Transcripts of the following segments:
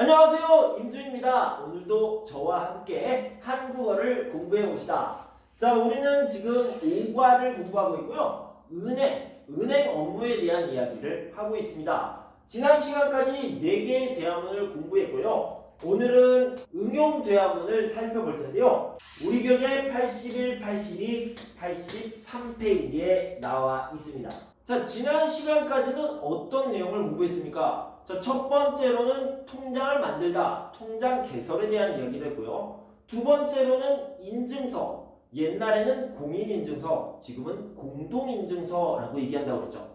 안녕하세요 임준입니다. 오늘도 저와 함께 한국어를 공부해 봅시다. 자 우리는 지금 오과를 공부하고 있고요. 은행 은행 업무에 대한 이야기를 하고 있습니다. 지난 시간까지 4개의 대화문을 공부했고요. 오늘은 응용 대화문을 살펴볼 텐데요. 우리 교재 81, 82, 83페이지에 나와 있습니다. 자 지난 시간까지는 어떤 내용을 공부했습니까? 자, 첫 번째로는 통장을 만들다, 통장 개설에 대한 이야기를 했고요. 두 번째로는 인증서, 옛날에는 공인인증서, 지금은 공동인증서라고 얘기한다고 그랬죠.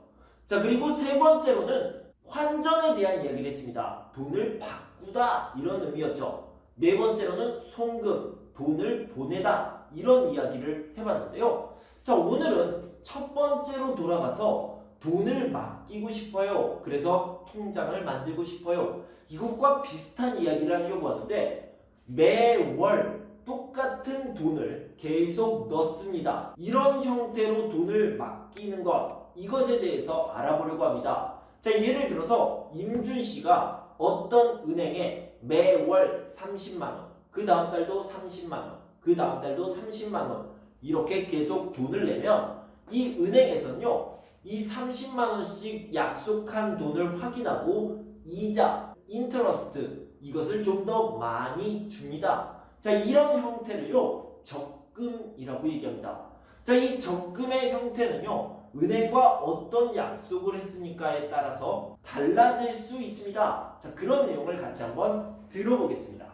자, 그리고 세 번째로는 환전에 대한 이야기를 했습니다. 돈을 바꾸다, 이런 의미였죠. 네 번째로는 송금, 돈을 보내다, 이런 이야기를 해봤는데요. 자, 오늘은 첫 번째로 돌아가서 돈을 맡기고 싶어요. 그래서 통장을 만들고 싶어요. 이것과 비슷한 이야기를 하려고 하는데 매월 똑같은 돈을 계속 넣습니다. 이런 형태로 돈을 맡기는 것 이것에 대해서 알아보려고 합니다. 자 예를 들어서 임준 씨가 어떤 은행에 매월 30만 원, 그 다음 달도 30만 원, 그 다음 달도 30만 원 이렇게 계속 돈을 내면 이 은행에서는요 이 30만 원씩 약속한 돈을 확인하고 이자, 인터러스트 이것을 좀 더 많이 줍니다. 자, 이런 형태를요. 적금이라고 얘기합니다. 자, 이 적금의 형태는요. 은행과 어떤 약속을 했으니까에 따라서 달라질 수 있습니다. 자, 그런 내용을 같이 한번 들어보겠습니다.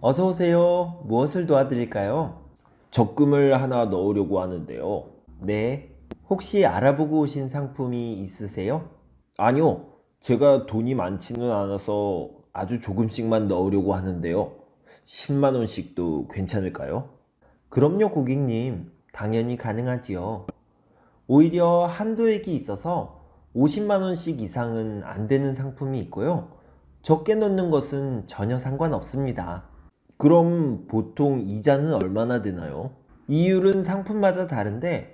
어서 오세요. 무엇을 도와드릴까요? 적금을 하나 넣으려고 하는데요. 네. 혹시 알아보고 오신 상품이 있으세요? 아니요. 제가 돈이 많지는 않아서 아주 조금씩만 넣으려고 하는데요. 10만 원씩도 괜찮을까요? 그럼요, 고객님. 당연히 가능하지요. 오히려 한도액이 있어서 50만 원씩 이상은 안 되는 상품이 있고요. 적게 넣는 것은 전혀 상관없습니다. 그럼 보통 이자는 얼마나 되나요? 이율은 상품마다 다른데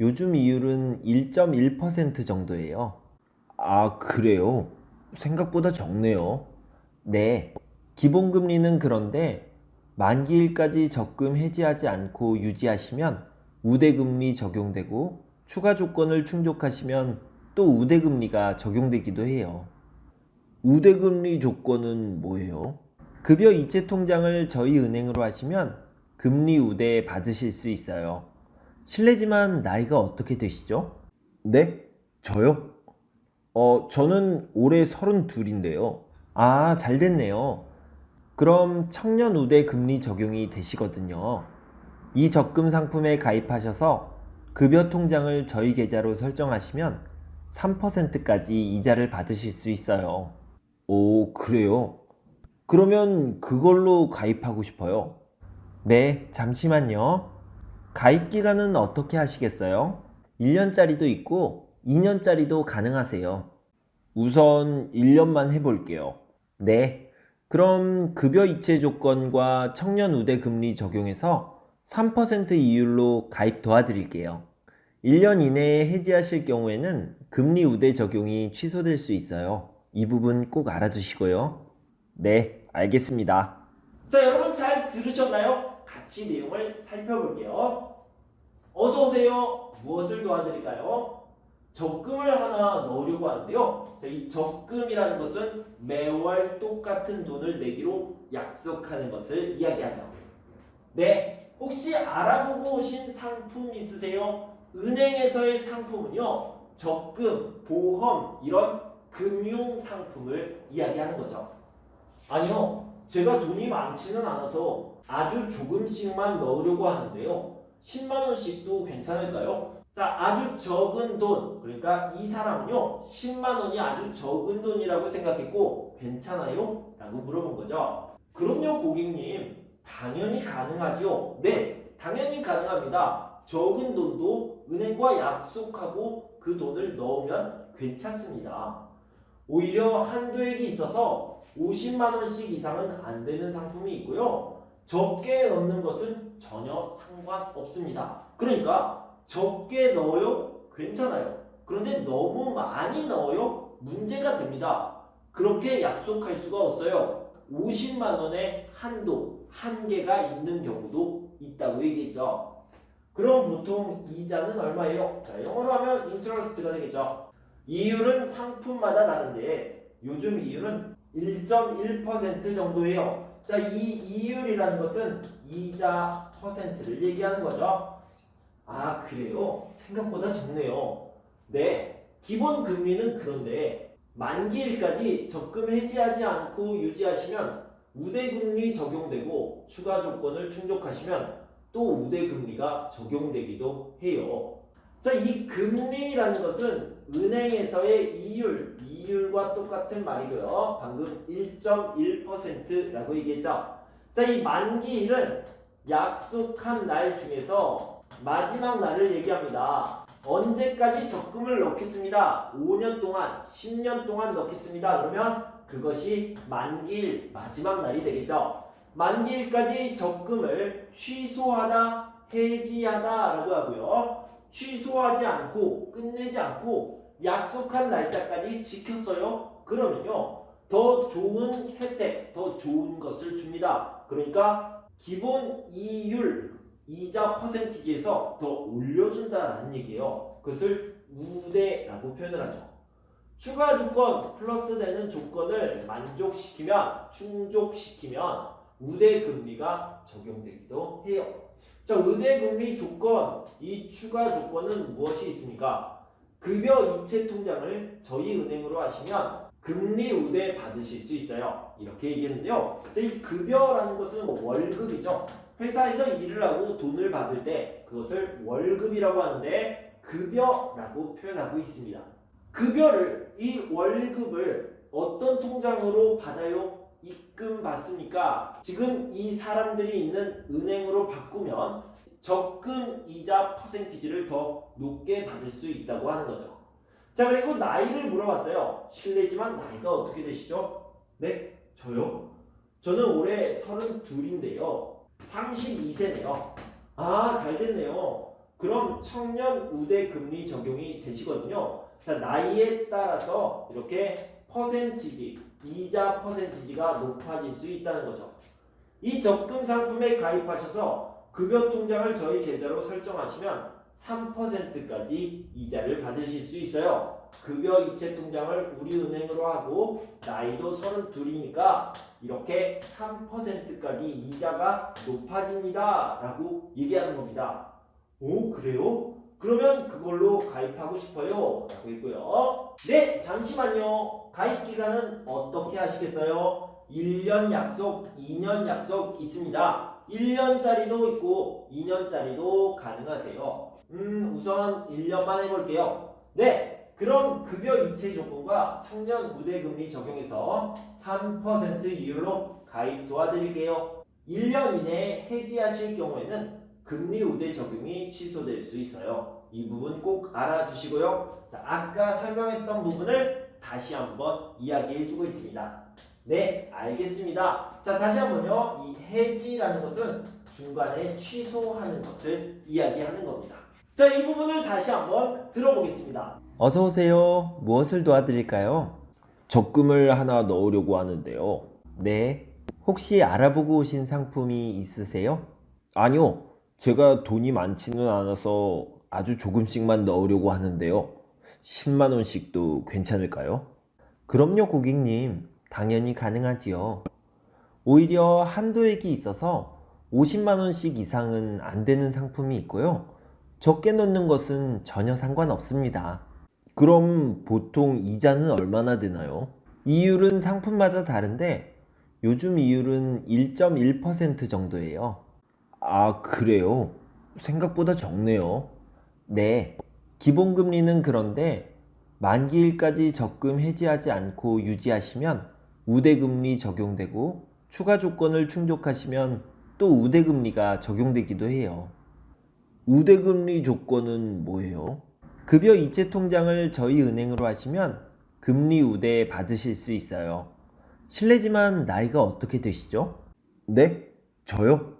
요즘 이율은 1.1% 정도예요. 아, 그래요? 생각보다 적네요. 네. 기본금리는 그런데 만기일까지 적금 해지하지 않고 유지하시면 우대금리 적용되고 추가 조건을 충족하시면 또 우대금리가 적용되기도 해요. 우대금리 조건은 뭐예요? 급여 이체 통장을 저희 은행으로 하시면 금리 우대 받으실 수 있어요. 실례지만 나이가 어떻게 되시죠? 네? 저요? 어, 저는 올해 32인데요. 아, 잘 됐네요. 그럼 청년 우대 금리 적용이 되시거든요. 이 적금 상품에 가입하셔서 급여 통장을 저희 계좌로 설정하시면 3%까지 이자를 받으실 수 있어요. 오, 그래요? 그러면 그걸로 가입하고 싶어요. 네, 잠시만요. 가입 기간은 어떻게 하시겠어요? 1년짜리도 있고 2년짜리도 가능하세요. 우선 1년만 해볼게요. 네. 그럼 급여 이체 조건과 청년 우대 금리 적용해서 3% 이율로 가입 도와드릴게요. 1년 이내에 해지하실 경우에는 금리 우대 적용이 취소될 수 있어요. 이 부분 꼭 알아두시고요. 네, 알겠습니다. 자, 여러분 잘 들으셨나요? 같이 내용을 살펴볼게요. 어서 오세요. 무엇을 도와드릴까요? 적금을 하나 넣으려고 하는데요. 자, 이 적금이라는 것은 매월 똑같은 돈을 내기로 약속하는 것을 이야기하죠. 네, 혹시 알아보고 오신 상품 있으세요? 은행에서의 상품은요, 적금, 보험 이런 금융 상품을 이야기하는 거죠. 아니요, 제가 돈이 많지는 않아서 아주 조금씩만 넣으려고 하는데요. 10만 원씩도 괜찮을까요? 자, 아주 적은 돈. 그러니까 이 사람은요, 10만 원이 아주 적은 돈이라고 생각했고, 괜찮아요? 라고 물어본 거죠. 그럼요, 고객님. 당연히 가능하지요. 네, 당연히 가능합니다. 적은 돈도 은행과 약속하고 그 돈을 넣으면 괜찮습니다. 오히려 한도액이 있어서 50만 원씩 이상은 안 되는 상품이 있고요. 적게 넣는 것은 전혀 상관없습니다. 그러니까 적게 넣어요? 괜찮아요. 그런데 너무 많이 넣어요? 문제가 됩니다. 그렇게 약속할 수가 없어요. 50만 원의 한도, 한계가 있는 경우도 있다고 얘기했죠. 그럼 보통 이자는 얼마예요? 자, 영어로 하면 인트러스트가 되겠죠. 이율은 상품마다 다른데 요즘 이율은 1.1% 정도예요. 자, 이 이율이라는 것은 이자 퍼센트를 얘기하는 거죠. 아, 그래요? 생각보다 적네요. 네, 기본 금리는 그런데 만기일까지 적금 해지하지 않고 유지하시면 우대금리 적용되고 추가 조건을 충족하시면 또 우대금리가 적용되기도 해요. 자, 이 금리라는 것은 은행에서의 이율, 이율과 똑같은 말이고요. 방금 1.1%라고 얘기했죠. 자, 이 만기일은 약속한 날 중에서 마지막 날을 얘기합니다. 언제까지 적금을 넣겠습니다. 5년 동안, 10년 동안 넣겠습니다. 그러면 그것이 만기일 마지막 날이 되겠죠. 만기일까지 적금을 취소하다, 해지하다라고 하고요. 취소하지 않고 끝내지 않고 약속한 날짜까지 지켰어요. 그러면요. 더 좋은 혜택, 더 좋은 것을 줍니다. 그러니까 기본 이율 이자 퍼센티지에서 더 올려준다라는 얘기예요. 그것을 우대라고 표현을 하죠. 추가 조건 플러스 되는 조건을 만족시키면 충족시키면 우대 금리가 적용되기도 해요. 자, 우대 금리 조건 이 추가 조건은 무엇이 있습니까? 급여 이체 통장을 저희 은행으로 하시면 금리 우대 받으실 수 있어요. 이렇게 얘기했는데요. 자, 이 급여라는 것은 뭐 월급이죠. 회사에서 일을 하고 돈을 받을 때 그것을 월급이라고 하는데 급여라고 표현하고 있습니다. 급여를 이 월급을 어떤 통장으로 받아요? 입금 받습니까? 지금 이 사람들이 있는 은행으로 바꾸면 적금 이자 퍼센티지를 더 높게 받을 수 있다고 하는 거죠. 자 그리고 나이를 물어봤어요. 실례지만 나이가 어떻게 되시죠? 네, 저요? 저는 올해 32인데요. 32세네요. 아, 잘 됐네요. 그럼 청년 우대 금리 적용이 되시거든요. 자, 나이에 따라서 이렇게 퍼센티지, 이자 퍼센티지가 높아질 수 있다는 거죠. 이 적금 상품에 가입하셔서 급여 통장을 저희 계좌로 설정하시면 3%까지 이자를 받으실 수 있어요. 급여 이체 통장을 우리 은행으로 하고 나이도 32이니까 이렇게 3%까지 이자가 높아집니다. 라고 얘기하는 겁니다. 오, 그래요? 그러면 그걸로 가입하고 싶어요. 라고 했고요. 네, 잠시만요. 가입 기간은 어떻게 하시겠어요? 1년 약속, 2년 약속 있습니다. 1년짜리도 있고 2년짜리도 가능하세요. 음, 우선 1년만 해볼게요. 네, 그럼 급여 이체 조건과 청년 우대금리 적용해서 3% 이율로 가입 도와드릴게요. 1년 이내에 해지하실 경우에는 금리 우대 적용이 취소될 수 있어요. 이 부분 꼭 알아두시고요. 자, 아까 설명했던 부분을 다시 한번 이야기해주고 있습니다. 네, 알겠습니다. 자, 다시 한번요. 이 해지라는 것은 중간에 취소하는 것을 이야기하는 겁니다. 자, 이 부분을 다시 한번 들어보겠습니다. 어서 오세요. 무엇을 도와드릴까요? 적금을 하나 넣으려고 하는데요. 네. 혹시 알아보고 오신 상품이 있으세요? 아니요. 제가 돈이 많지는 않아서 아주 조금씩만 넣으려고 하는데요. 10만 원씩도 괜찮을까요? 그럼요, 고객님. 당연히 가능하지요. 오히려 한도액이 있어서 50만 원씩 이상은 안 되는 상품이 있고요. 적게 넣는 것은 전혀 상관없습니다. 그럼 보통 이자는 얼마나 되나요? 이율은 상품마다 다른데 요즘 이율은 1.1% 정도예요. 아, 그래요? 생각보다 적네요. 네. 기본금리는 그런데 만기일까지 적금 해지하지 않고 유지하시면 우대금리 적용되고 추가 조건을 충족하시면 또 우대금리가 적용되기도 해요. 우대금리 조건은 뭐예요? 급여 이체 통장을 저희 은행으로 하시면 금리 우대 받으실 수 있어요. 실례지만 나이가 어떻게 되시죠? 네? 저요?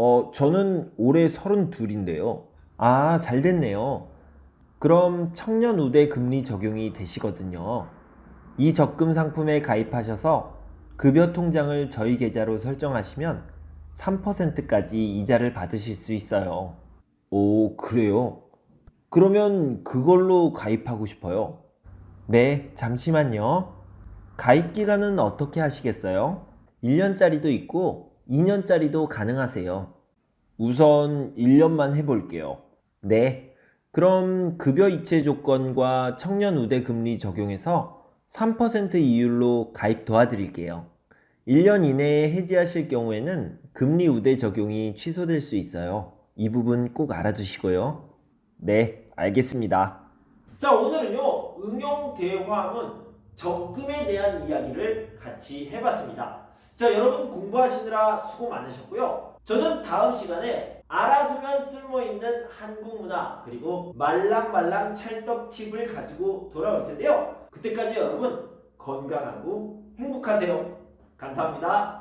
어, 저는 올해 32인데요. 아, 잘 됐네요. 그럼 청년 우대 금리 적용이 되시거든요. 이 적금 상품에 가입하셔서 급여 통장을 저희 계좌로 설정하시면 3%까지 이자를 받으실 수 있어요. 오, 그래요? 그러면 그걸로 가입하고 싶어요. 네, 잠시만요. 가입 기간은 어떻게 하시겠어요? 1년짜리도 있고 2년짜리도 가능하세요. 우선 1년만 해볼게요. 네. 그럼 급여 이체 조건과 청년 우대 금리 적용해서 3% 이율로 가입 도와드릴게요. 1년 이내에 해지하실 경우에는 금리 우대 적용이 취소될 수 있어요. 이 부분 꼭 알아두시고요. 네, 알겠습니다. 자, 오늘은요, 응용 대화문 적금에 대한 이야기를 같이 해봤습니다. 자, 여러분 공부하시느라 수고 많으셨고요. 저는 다음 시간에 알아두면 쓸모있는 한국 문화 그리고 말랑말랑 찰떡 팁을 가지고 돌아올 텐데요. 그때까지 여러분 건강하고 행복하세요. 감사합니다.